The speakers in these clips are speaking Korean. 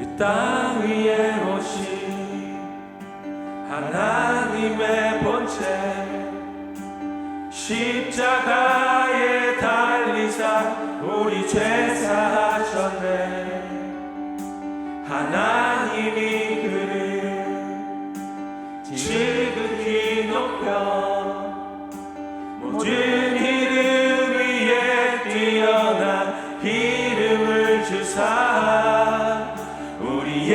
이 땅 위에 오신 하나님의 본체 십자가에 달리사 우리 죄 사하셨네. 하나님이 그를 지극히 높여 모든 이름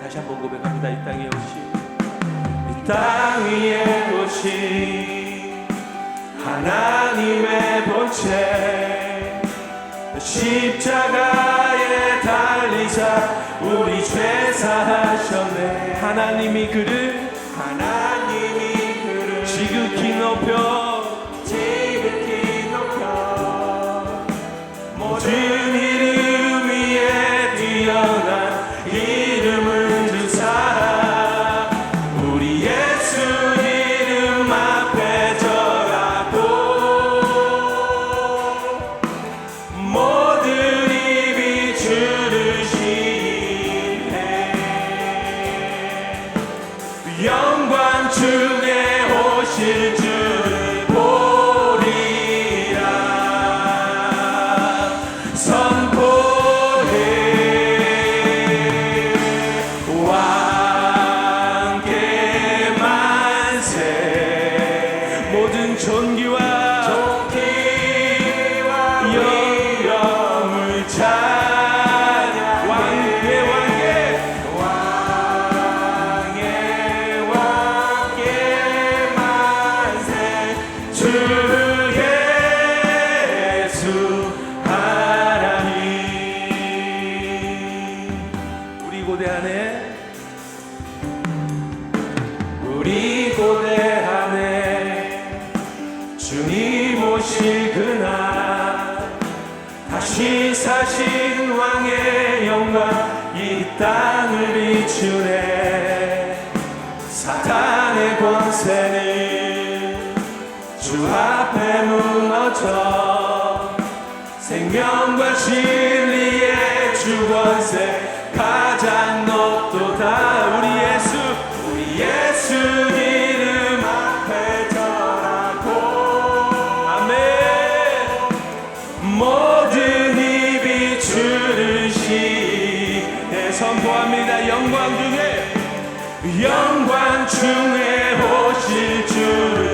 다시 한번 고백합니다. 이 땅에 오신 이 땅 위에 오신 하나님의 본체 십자가에 달리사 우리 죄 사하셨네. 하나님이 그를 하나 영광 중에 오실 만세. 모든 존귀와 영광을 찬 오실 그날 다시 사신 왕의 영광 이 땅을 비추네. 사탄의 권세는 주 앞에 무너져 생명과 진리의 주 권세 시해 선포합니다. 영광 중에 영광 중에 오실 주를